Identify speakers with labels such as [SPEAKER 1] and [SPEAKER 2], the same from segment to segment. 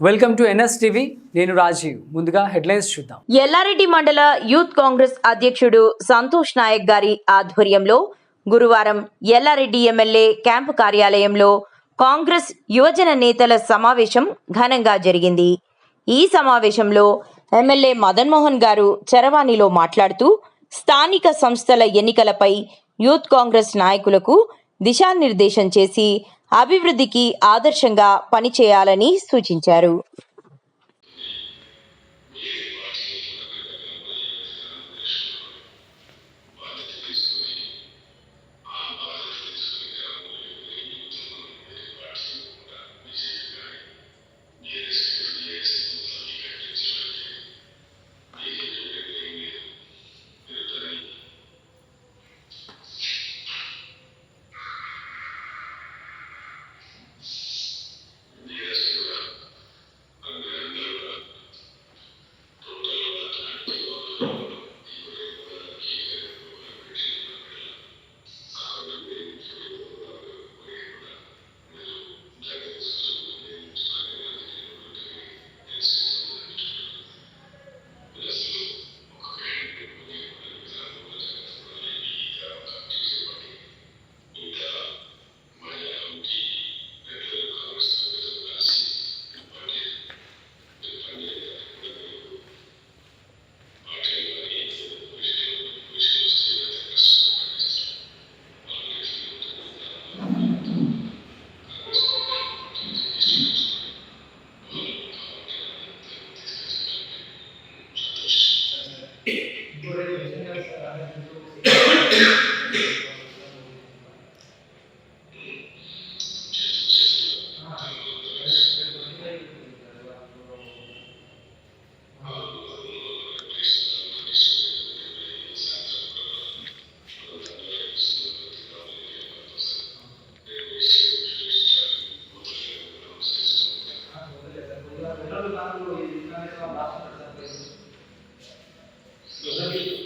[SPEAKER 1] Welcome to NS TV నేను రాజీవ్. ముందుగా headlines చూద్దాం.
[SPEAKER 2] ఎల్లారెడ్డి మండల యూత్ కాంగ్రెస్ అధ్యక్షుడు సంతోష్ నాయక్ గారి ఆధ్వర్యంలో గురువారం ఎల్లారెడ్డి ఎమ్మెల్యే క్యాంపు కార్యాలయంలో కాంగ్రెస్ యువజన నేతల సమావేశం ఘనంగా జరిగింది. ఈ సమావేశంలో ఎమ్మెల్యే మదన్ మోహన్ గారు చరవాణిలో మాట్లాడుతూ స్థానిక సంస్థల ఎన్నికలపై యూత్ కాంగ్రెస్ నాయకులకు దిశానిర్దేశం చేసి అభివృద్ధికి ఆదర్శంగా పనిచేయాలని సూచించారు.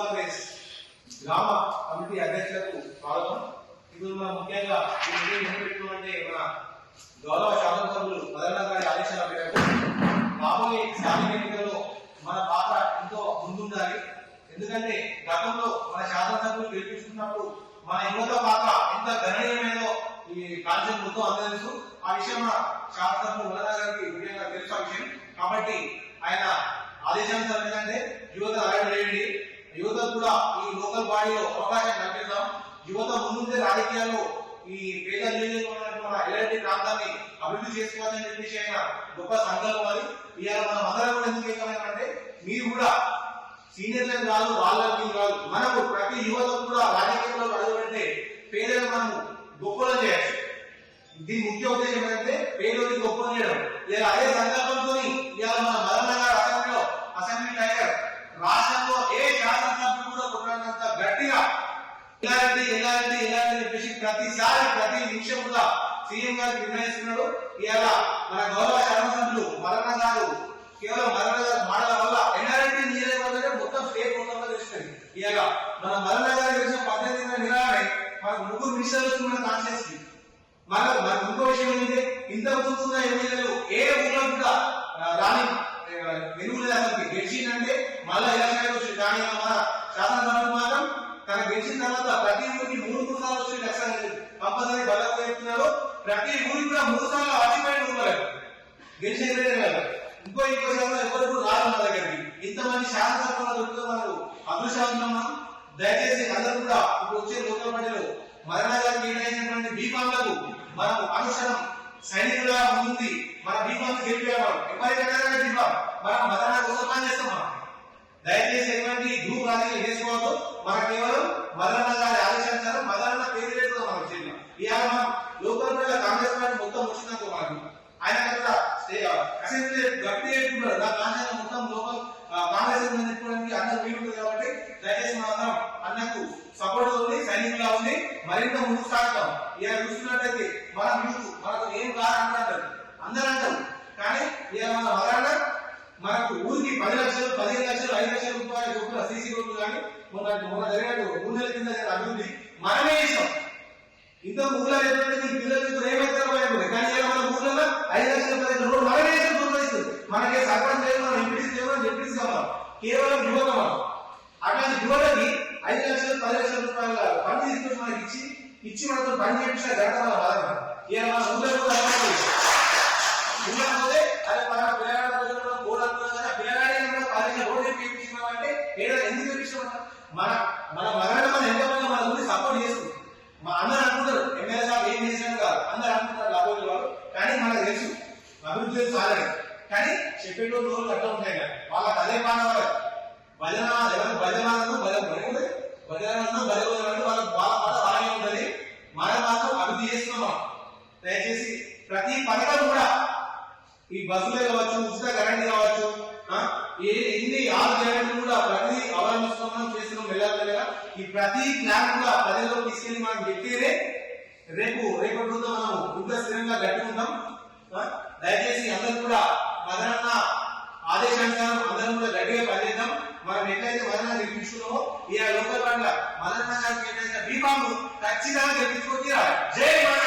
[SPEAKER 3] కాంగ్రెస్ గ్రామ కమిటీ అధ్యక్షులకు స్వాగతం. ఇప్పుడు మనం ముఖ్యంగా ఈ మీటింగ్ ఎందుకు పెట్టుకున్నామంటే మన గౌరవ శాసనసభ్యులు మదన్న గారి ఆదేశాల మేరకు రాబోయే స్థానిక ఎన్నికల్లో మన పాత్ర ఎంతో ముందుండాలి. ఎందుకంటే గతంలో మన శాసనసభ్యులు గెలిపించుకున్నప్పుడు మన యువత పాత్ర ఎంత గణనీయమైనదో ఈ కాన్సెప్ట్ మొత్తం అందరూ తెలుసు ఆ విషయం మన శాసనసభ్యులు మదన్న గారికి ముఖ్యంగా తెలుసు ఆ విషయం. కాబట్టి ఆయన ఆదేశానుసారం ఏంటంటే యువత రాయబడేయండి కూడా ఈ లోకల్ బాడీలో అవకాశం కల్పిద్దాం. యువత ముందుండే రాజకీయాల్లో ఈ పేద ఎలాంటి ప్రాంతాన్ని అభివృద్ధి చేసుకోవాలని చెప్పేసి ఆయన గొప్ప సంకల్పం అది. ఇవాళ మనం అందరం కూడా ఎందుకు చేస్తామంటే మీరు కూడా సీనియర్లకు కాదు వాళ్ళకి కాదు మనకు ప్రతి యువత కూడా రాజకీయంలో అడుగుపెడితే పేదలు మనము గొప్పలు చేయాలి దీని ముఖ్య ఉద్దేశం ఏంటంటే పేదోని గొప్ప చేయడం. ఇలా అదే సంకల్పంతో ఇవాళ మన మదన గారు అసెంబ్లీలో అసెంబ్లీ టైగర్ రాష్ట్రంలో ఏ శాసనసభ్యులు కూడా కొట్టినంత గట్టిగా ఇలాంటి ఇలాంటి ఇలాంటి చెప్పేసి ప్రతిసారి ప్రతి నిమిషం కూడా సీఎం గారు నిర్ణయిస్తున్నాడు ఇవాళ మన గౌరవ శాసనసభ్యులు మరణ గారు కేవలం మరణ గారు మాటల వల్ల ఎన్ఆర్టీ నియోజకవర్గం మొత్తం స్టేట్ మొత్తంలో తెలుస్తుంది ఇవాళ మన మరణ గారు చేసిన పద్ధతి నిరాడే మనకు ముగ్గురు మినిస్టర్లు వచ్చి మన మన మన ఇంకో విషయం ఏంటంటే ఇంత ముందున్న ఎమ్మెల్యేలు ఏ ఊళ్ళో కూడా రాని వెలుగులేదు అసలు గెలిచిందంటే మళ్ళా ఎలక్షన్ వచ్చి మన శాసనసభ మాత్రం తనకు గెలిచిన తర్వాత ప్రతి ఊరికి మూడు మూడు సార్లు వచ్చి లక్షలు కంపల్సరీ బలం చెప్తున్నారు ప్రతి ఊరికి కూడా మూడు సార్లు ఆక్యుపైడ్ ఉండలేదు గెలిచిన ఎమ్మెల్యే ఇంకో ఇంకో శాతం ఎవరు రాదు మన దగ్గరికి. ఇంతమంది శాసనసభ్యులు దొరికితే మనకు అదృష్టవంతం మనం. దయచేసి అందరూ కూడా ఇప్పుడు వచ్చే లోకల్ పార్టీలో మరణాలకు గారు కేటాయించినటువంటి బీఫామ్లకు మనం అనుసరం సైనికులుగా ముందుంది మన బీఫామ్ గెలిపేవాడు. ఎవరి రకాల బీఫామ్ మనం మరణ కోసం పని చేస్తాం మనం దయచేసి ఎటువంటి గ్రూప్ రాజకీయం చేసుకోవద్దు మన కేవలం మదనన్న గారి ఆలోచించారు మదనన్న పేరు పెట్టుకుందాం మనకు చేయాలి ఇవాళ మనం లోకల్ కాంగ్రెస్ పార్టీ మొత్తం వచ్చిందనుకో మనకు ఆయన అక్కడ స్టే- అసెంబ్లీ గట్టి పెట్టుకున్నాడు నా కాంగ్రెస్ మొత్తం లోకల్ కాంగ్రెస్ ఉందని చెప్పుకోవడానికి అందరూ వీలు కాబట్టి దయచేసి మనం అన్నకు సపోర్ట్ ఉంది సైనికులా ఉంది మరింత ముందుకు సాగుతాం. ఇవాళ చూస్తున్నట్టయితే మనం యూత్ మనకు ఏం కాదు అంటారు. అందరూ అంటారు. కానీ ఇవాళ మన మదనన్న మనకు ఊరికి పది లక్షలు పదిహేను లక్షలు ఐదు లక్షల రూపాయలు చొప్పున సీసీ రోడ్లు కానీ మొన్న మొన్న జరిగినట్టు మూడు నెలల కింద అభివృద్ధి మనమే చేసాం. ఇంత ఊళ్ళో ఎటువంటి మీ పిల్లలకి ఏమైతే కానీ మన ఊళ్ళలో ఐదు లక్షల పదిహేను రోడ్లు మనమే చేసాం చూపిస్తుంది మనకి సర్పంచ్ లేదు మనం ఎంపీసీ లేదు అని ఎంపీసీ కావాలి కేవలం యువత మనం అట్లాంటి యువతకి ఐదు లక్షలు పది లక్షల రూపాయల పని తీసుకొని మనకి ఇచ్చి ఇచ్చి మనతో పని చేయించిన ఘనత బాధ. ఇలా మన ఊళ్ళో కూడా అదే ఉండకపోతే అది మన ఎందుకు మన మన మగడ మన ఎంతమంది మన గురించి సపోర్ట్ చేస్తుంది మా అందరూ అనుకుంటారు ఎమ్మెల్యే సాబ్ ఏం చేసినాడు కాదు. అందరూ అనుకుంటారు లాభోజు వాళ్ళు. కానీ మనకు తెలుసు అభివృద్ధి సాధన కానీ చెప్పేటోళ్ళు రోజులు అట్లా ఉంటాయి కదా. వాళ్ళకి అదే మానవాళ్ళు భజన ఎవరు భజనాలను భజన భజన భజనాలను భజన వాళ్ళకి బాధ బాగా ఉంటుంది. మన మాత్రం అభివృద్ధి చేస్తున్నాం దయచేసి ప్రతి పథకం కూడా ఈ బస్సులే కావచ్చు ఉచిత కరెంట్ కావచ్చు ఎన్ని ఆరు జగన్ కూడా ప్రతి మనం చేస్తున్నాం వెళ్ళాలి కదా ఈ ప్రతి జ్ఞానం కూడా పదిలో తీసుకెళ్ళి మనం చెప్తేనే రేపు రేపటి రోజు మనం ఇంకా స్థిరంగా గట్టుకుంటాం ఆ, దయచేసి అందరూ కూడా మదనన్న ఆదేశానుసారం అందరం కూడా గట్టిగా పనిచేద్దాం. మనం ఎట్లయితే మదన నిర్మించుకున్నామో ఈ లోకల్ పట్ల మదనన్న గారికి ఏదైతే బీఫామ్ ఖచ్చితంగా గెలిపించుకోవచ్చు జై మన